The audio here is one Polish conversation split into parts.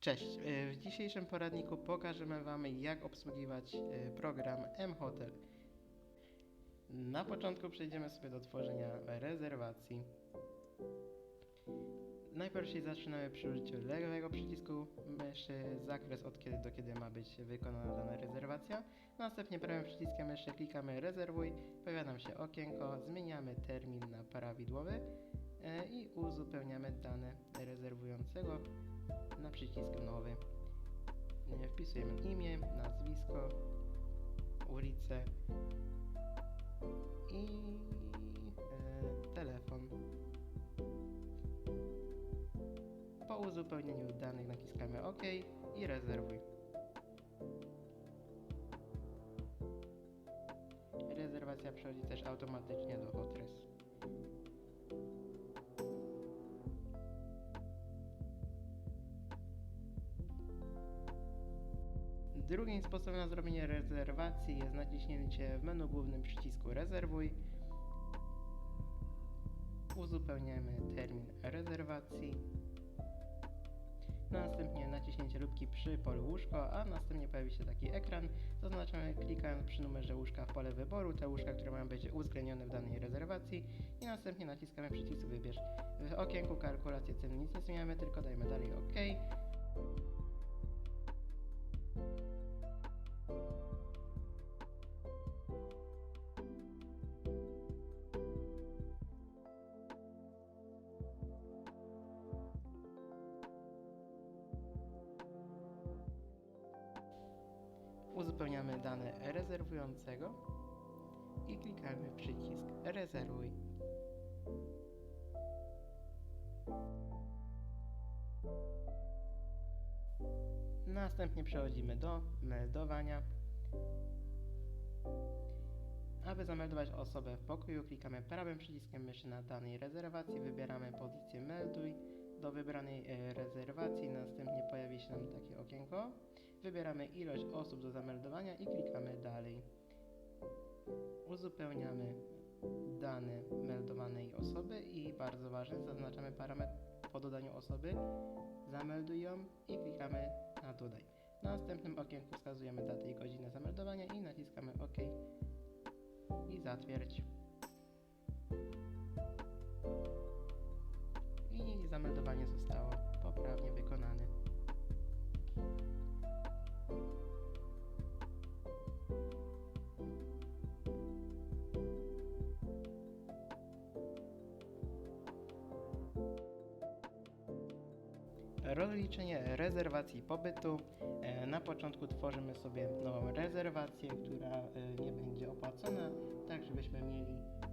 Cześć, e, w dzisiejszym poradniku pokażemy Wam jak obsługiwać e, program M-Hotel. Na początku przejdziemy sobie do tworzenia rezerwacji. Najpierw zaczynamy przy użyciu lewego przycisku myszy, zakres od kiedy do kiedy ma być wykonana dana rezerwacja. Następnie prawym przyciskiem myszy klikamy rezerwuj, pojawia nam się okienko, zmieniamy termin na prawidłowy i uzupełniamy dane rezerwującego na przycisk nowy. E, Wpisujemy imię, nazwisko, ulicę i e, telefon. Po uzupełnieniu danych naciskamy OK i rezerwuj. Rezerwacja przechodzi też automatycznie do Hotres. Drugim sposobem na zrobienie rezerwacji jest naciśnięcie w menu głównym przycisku rezerwuj. Uzupełniamy termin rezerwacji. Następnie naciśnięcie lubki przy polu łóżko, a następnie pojawi się taki ekran. Zaznaczamy klikając przy numerze łóżka w pole wyboru te łóżka, które mają być uwzględnione w danej rezerwacji i następnie naciskamy przycisk wybierz. W okienku kalkulacji cen nic nie zmieniamy, tylko dajmy dalej OK. Uzupełniamy dane rezerwującego i klikamy przycisk rezerwuj. Następnie przechodzimy do meldowania. Aby zameldować osobę w pokoju, klikamy prawym przyciskiem myszy na danej rezerwacji, wybieramy pozycję melduj do wybranej e, rezerwacji, następnie pojawi się nam takie okienko. Wybieramy ilość osób do zameldowania i klikamy dalej. Uzupełniamy dane meldowanej osoby i bardzo ważne, zaznaczamy parametr po dodaniu osoby, zamelduj ją i klikamy na dodaj. W następnym okienku wskazujemy datę i godzinę zameldowania i naciskamy OK i zatwierdź. I zameldowanie zostało poprawnie wykonane. Rozliczenie rezerwacji pobytu. E, Na początku tworzymy sobie nową rezerwację, która e, nie będzie opłacona, tak żebyśmy mieli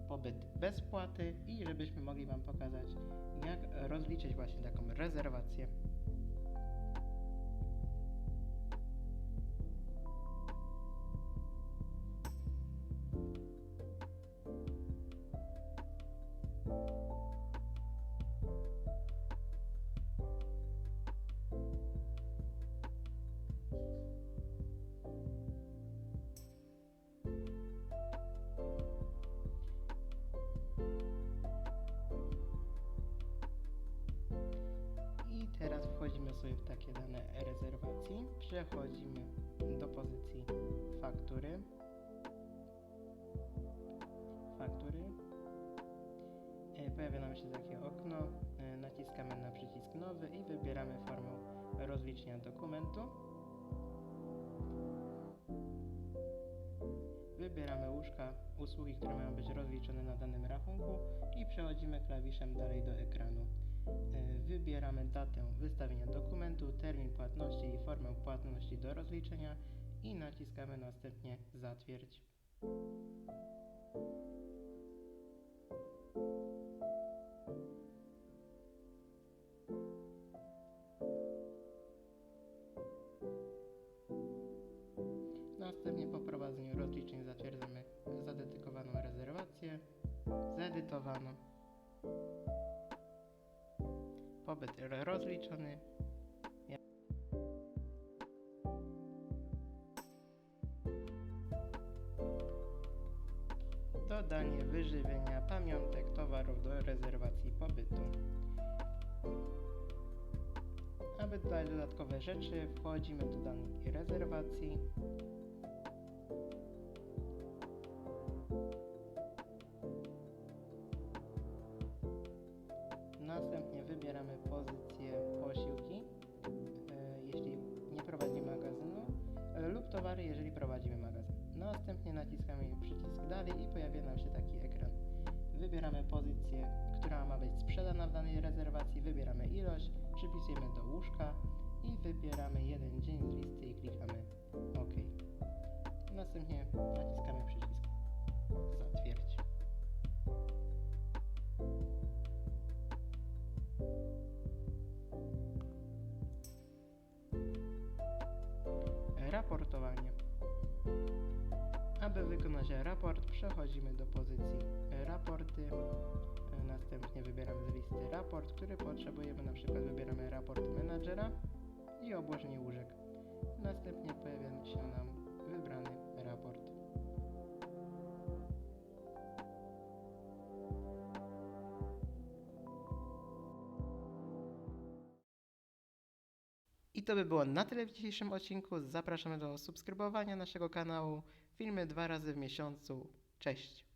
pobyt bez płaty i żebyśmy mogli Wam pokazać, jak rozliczyć właśnie taką rezerwację. Wchodzimy sobie w takie dane rezerwacji. Przechodzimy do pozycji faktury. Faktury. E, Pojawia nam się takie okno. E, Naciskamy na przycisk nowy i wybieramy formę rozliczenia dokumentu. Wybieramy łóżka, usługi, które mają być rozliczone na danym rachunku i przechodzimy klawiszem dalej do ekranu. Wybieramy datę wystawienia dokumentu, termin płatności i formę płatności do rozliczenia i naciskamy następnie zatwierdź. Następnie po prowadzeniu rozliczeń zatwierdzamy zadedykowaną rezerwację, zedytowano. Pobyt ro- rozliczony. Dodanie wyżywienia pamiątek towarów do rezerwacji pobytu. Aby dodać dodatkowe rzeczy, wchodzimy do danej rezerwacji. Wybieramy pozycję posiłki, e, jeśli nie prowadzimy magazynu, e, lub towary, jeżeli prowadzimy magazyn. Następnie naciskamy przycisk dalej i pojawia nam się taki ekran. Wybieramy pozycję, która ma być sprzedana w danej rezerwacji, wybieramy ilość, przypisujemy do łóżka i wybieramy jeden dzień z listy i klikamy OK. Następnie naciskamy przycisk Raportowanie. Aby wykonać raport, przechodzimy do pozycji raporty. Następnie wybieramy z listy raport, który potrzebujemy. Na przykład wybieramy raport menadżera i obłożenie łóżek. Następnie pojawia się nam I to by było na tyle w dzisiejszym odcinku. Zapraszamy do subskrybowania naszego kanału. Filmy dwa razy w miesiącu. Cześć!